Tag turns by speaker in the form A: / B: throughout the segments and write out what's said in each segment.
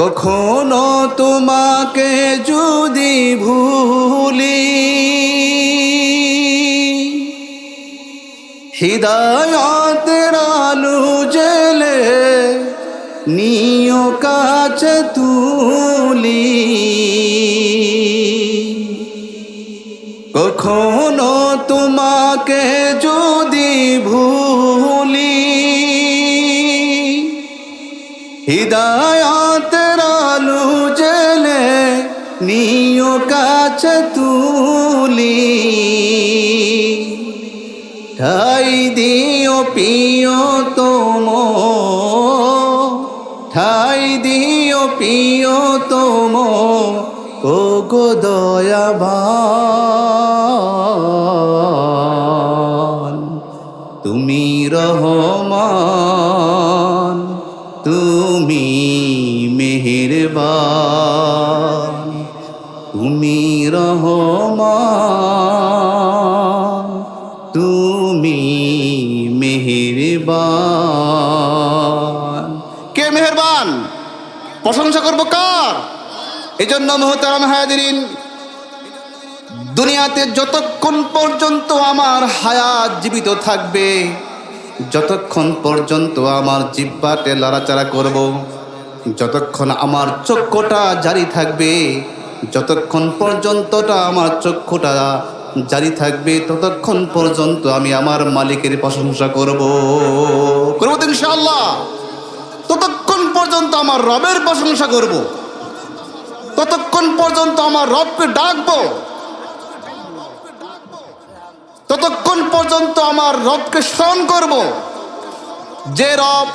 A: কখনো তোমাকে যদি ভুলি। হৃদয়তের আলু জেলে নিয় কাছে তুলি। কখনো তোমাকে যদি ভুলি। হৃদয়তের আলু নিয় কাছে তুলি। ঠাই দিও পিও তোম, ঠাই দিও পিও তোম ও গো দয়াবান তুমি রহমান তুমি রহমান, তুমি মেহেরবান। কে মেহেরবান? প্রশংসা করব কার? এই জন্য মোহতারাম হায়াদিন দুনিয়াতে যতক্ষণ পর্যন্ত আমার হায়াত জীবিত থাকবে, যতক্ষণ পর্যন্ত আমার জিব্বাতে লড়াচাড়া করব যতক্ষণ আমার চক্ষুটা জারি থাকবে, যতক্ষণ পর্যন্তটা আমার চক্ষুটা জারি থাকবে, ততক্ষণ পর্যন্ত আমি আমার মালিকের প্রশংসা করব। করব তো ইনশাআল্লাহ। ততক্ষণ পর্যন্ত আমার রবের প্রশংসা করব। ততক্ষণ পর্যন্ত আমার রবকে ডাকবো। ততক্ষণ পর্যন্ত আমার রবকে স্মরণ করব। যে রব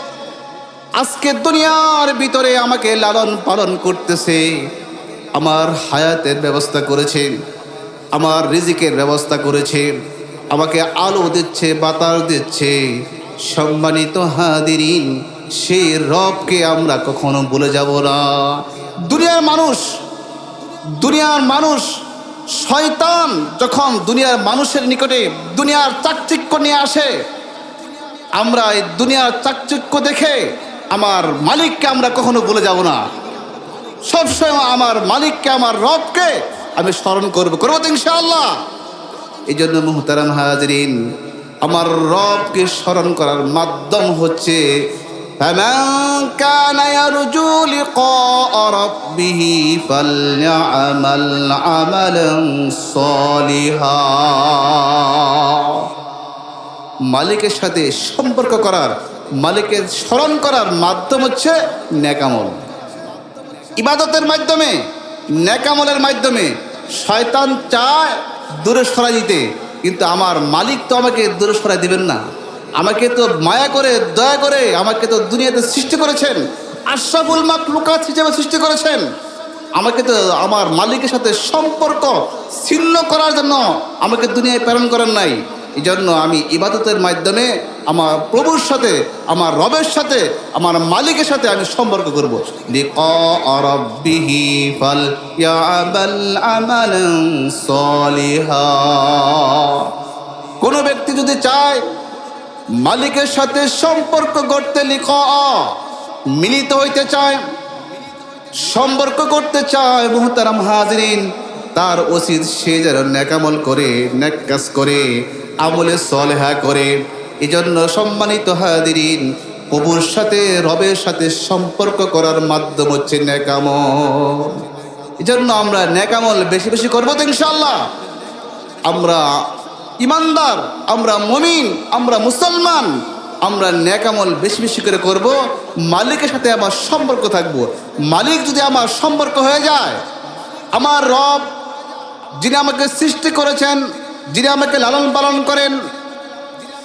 A: আজকে দুনিয়ার ভিতরে আমাকে লালন পালন করতেছে। আমার হায়াতের ব্যবস্থা করেছে। আমার রিজিকের ব্যবস্থা করেছে। আমাকে আলো দিচ্ছে, বাতাস দিচ্ছে। সম্মানিত হাদিরিন সেই রবকে আমরা কখনো ভুলে যাব না। দুনিয়ার মানুষ দুনিয়ার মানুষ, শয়তান যখন দুনিয়ার মানুষের নিকটে দুনিয়ার চাকচিক্য নিয়ে আসে, আমরা এই দুনিয়ার চাকচিক্য দেখে আমার মালিককে আমরা কখনো ভুলে যাব না সবসময় আমার মালিককে আমার রবকে আমি স্মরণ করবো করবো তো ইনশাআল্লাহ এই জন্য মুহতারাম হাজরিন আমার রবকে স্মরণ করার মাধ্যম হচ্ছে فمن كان يرجو لقاء ربه فليعمل عملا صالحا মালিকের সাথে সম্পর্ক করার, মালিকের স্মরণ করার মাধ্যম হচ্ছে নেকামল ইবাদতের মাধ্যমে নেকামলের মাধ্যমে শয়তান চায় দূরে সরাই দিতে, কিন্তু আমার মালিক তো আমাকে দূরে সরাই দিবেন না। আমাকে তো মায়া করে, দয়া করে আমাকে তো দুনিয়াতে সৃষ্টি করেছেন, আশরাফুল মাকলুকাত হিসেবে সৃষ্টি করেছেন। আমাকে তো আমার মালিকের সাথে সম্পর্ক ছিন্ন করার জন্য আমাকে দুনিয়ায় প্রেরণ করেন নাই। এই জন্য আমি ইবাদতের মাধ্যমে আমার প্রভুর সাথে, আমার রবের সাথে, আমার মালিকের সাথে আমি সম্পর্ক করব। কোনো ব্যক্তি যদি চায় মালিকের সাথে সম্পর্ক করতে লিখা মিলিত হইতে চায়, সম্পর্ক করতে চায়, মুহতারাম হাজরিন, তার উচিত সে যেন নেকামল করে নেক কাজ করে আমলে সলেহা করে। এই জন্য সম্মানিত হাদিরিন প্রভুর সাথে, রবের সাথে সম্পর্ক করার মাধ্যম হচ্ছে নেকামল। এই জন্য আমরা নেকামল বেশি বেশি করব তো ইনশাল্লাহ আমরা ইমানদার, আমরা মমিন, আমরা মুসলমান, আমরা ন্যাকামল বেশি বেশি করে করব। মালিকের সাথে আমার সম্পর্ক থাকব। মালিক যদি আমার সম্পর্ক হয়ে যায়, আমার রব যিনি আমাকে সৃষ্টি করেছেন যিনি আমাকে লালন পালন করেন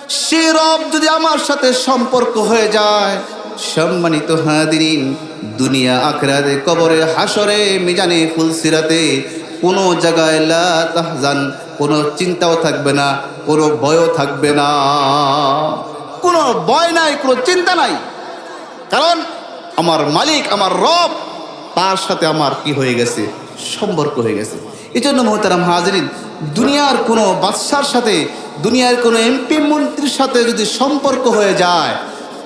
A: সে রব যদি আমার সাথে সম্পর্ক হয়ে যায়, সম্মানিত হাদিরিন দুনিয়া আখরাতে, কবরে হাসরে মিজানে, ফুলসিরাতে, কোনো জায়গায় লা তাহজান, কোনো চিন্তাও থাকবে না, কোনো ভয়ও থাকবে না। কোনো ভয় নাই, কোনো চিন্তা নাই। কারণ আমার মালিক, আমার রব, তার সাথে আমার কি হয়ে গেছে? সম্পর্ক হয়ে গেছে। এই জন্য মোহতারাম হাজরিন, দুনিয়ার কোনো বাদশার সাথে, দুনিয়ার কোনো এমপি মন্ত্রীর সাথে যদি সম্পর্ক হয়ে যায়,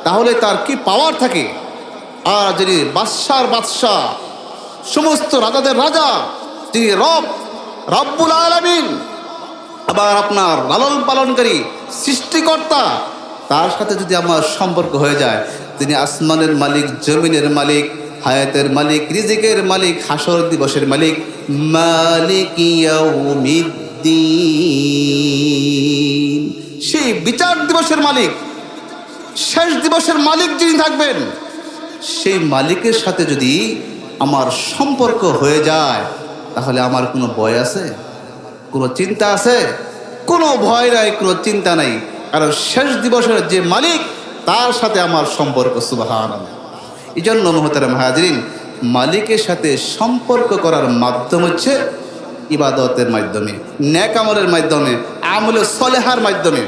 A: তাহলে তার কি পাওয়ার থাকে? আর যিনি বাদশার বাদশাহ, সমস্ত রাজাদের রাজা তিনি রব, রব্বুল আলামিন, আবার আপনার লালন পালনকারী সৃষ্টিকর্তা, তার সাথে যদি আমার সম্পর্ক হয়ে যায়, তিনি আসমানের মালিক, জমিনের মালিক হায়াতের মালিক, রিজিকের মালিক, হাসর দিবসের মালিক মালিক সেই বিচার দিবসের মালিক, শেষ দিবসের মালিক যিনি থাকবেন, সেই মালিকের সাথে যদি আমার সম্পর্ক হয়ে যায়, তাহলে আমার কোনো ভয় আছে, কোনো চিন্তা আছে? কোনো ভয় নাই, কোনো চিন্তা নাই। কারণ শেষ দিবসের যে মালিক, তার সাথে আমার সম্পর্ক সুবাহান এই জন্য মহতারা মাহাজরিন মালিকের সাথে সম্পর্ক করার মাধ্যম হচ্ছে ইবাদতের মাধ্যমে ন্যাক আমলের মাধ্যমে, আমলে সলেহার মাধ্যমে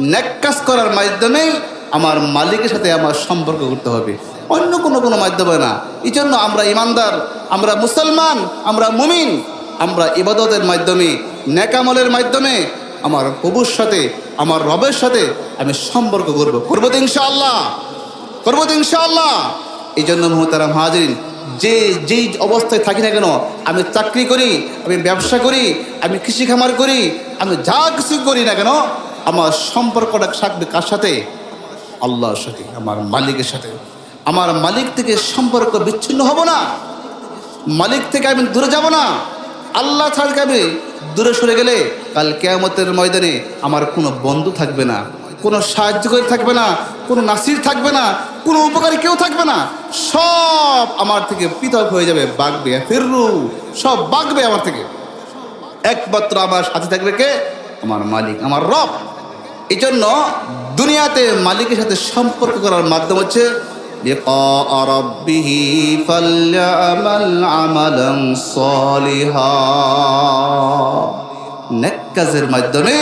A: ন্যাক কাজ করার মাধ্যমে আমার মালিকের সাথে আমার সম্পর্ক করতে হবে। অন্য কোনো কোনো মাধ্যমে না। এই জন্য আমরা ইমানদার, আমরা মুসলমান, আমরা মুমিন, আমরা ইবাদতের মাধ্যমে ন্যাকামলের মাধ্যমে আমার প্রভুর সাথে, আমার রবের সাথে আমি সম্পর্ক করব। করব তো ইনশাআল্লাহ। করব তো ইনশাআল্লাহ। এই জন্য মহতারাম হাজরিন, যে, যেই অবস্থায় থাকি না কেন, আমি চাকরি করি, আমি ব্যবসা করি, আমি কৃষি খামার করি, আমি যা কিছু করি না কেন, আমার সম্পর্কটা থাকবে কার সাথে? আল্লাহর সাথে, আমার মালিকের সাথে। আমার মালিক থেকে সম্পর্ক বিচ্ছিন্ন হব না। মালিক থেকে আমি দূরে যাব না। আল্লাহ ছাড়কে আমি দূরে সরে গেলে কাল কেয়ামতের ময়দানে আমার কোনো বন্ধু থাকবে না, কোনো সাহায্যকারী থাকবে না, কোনো নাসির থাকবে না কোনো উপকারী কেউ থাকবে না। সব আমার থেকে পৃথক হয়ে যাবে বাঘবে ফেরু সব বাঘবে আমার থেকে। একমাত্র আমার সাথে থাকবে কে? আমার মালিক, আমার রব। এই জন্য দুনিয়াতে মালিকের সাথে সম্পর্ক করার মাধ্যম হচ্ছে কাজের মাধ্যমে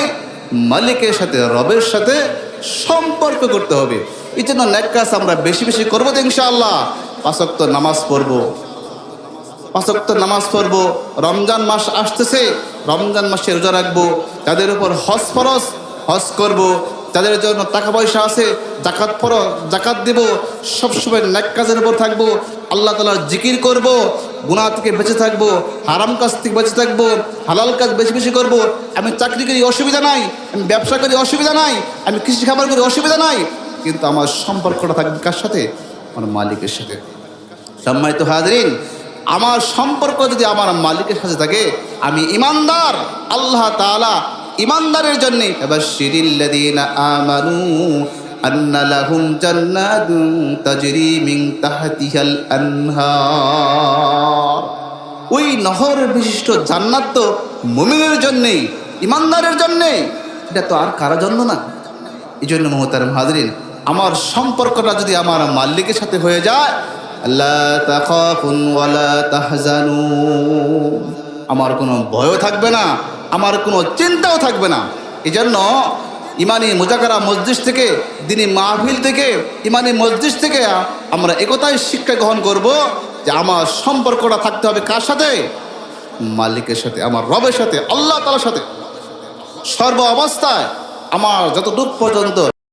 A: মালিকের সাথে, রবের সাথে সম্পর্ক করতে হবে। এই জন্য নেক কাজ আমরা বেশি বেশি করব তো ইনশাআল্লাহ। পাঁচক্ত নামাজ পড়ব। পাঁচক্ত নামাজ পড়ব। রমজান মাস আসতেছে, রমজান মাসে রোজা রাখব। তাদের উপর হজ ফরস হজ করব। তাদের জন্য টাকা পয়সা আছে জাকাত ফর জাকাত দেব। সবসময় ন্যাক কাজের উপর থাকব। আল্লাহ তালার জিকির করব। গুণা থেকে বেঁচে থাকব। হারাম কাজ থেকে বেঁচে থাকব। হালাল কাজ বেশি বেশি করব। আমি চাকরি করি অসুবিধা নাই। আমি ব্যবসা করি অসুবিধা নাই। আমি কৃষি খাবার করি অসুবিধা নাই। কিন্তু আমার সম্পর্কটা থাকবে কার সাথে? আমার মালিকের সাথে। সম্মানিত হাজরিন, আমার সম্পর্ক যদি আমার মালিকের সাথে থাকে, আমি ইমানদার, আল্লাহ তাআলা ইমানদারের জন্য এবার শিরিল্লাদিন আমানু আন্না লাহুম জান্নাতুন তাজরি মিন তাহতিহাল আনহার। ওই নহর বিশিষ্ট জান্নাত তো মুমিনের জন্যেই, ইমানদারের জন্যে এটা তো আর কারোর জন্য না। এই জন্য মহতারম হাজরিন আমার সম্পর্কটা যদি আমার মালিকের সাথে হয়ে যায় আমার কোনো ভয়ও থাকবে না, আমার কোনো চিন্তাও থাকবে না। এই জন্য ইমানি মোজাকারা মসজিদ থেকে, দিনী মাহফিল থেকে, ইমানি মসজিদ থেকে আমরা একতাই শিক্ষা গ্রহণ করব যে আমার সম্পর্কটা থাকতে হবে কার সাথে? মালিকের সাথে, আমার রবের সাথে, আল্লাহ তালার সাথে। সর্ব অবস্থায় আমার যত যতটুক পর্যন্ত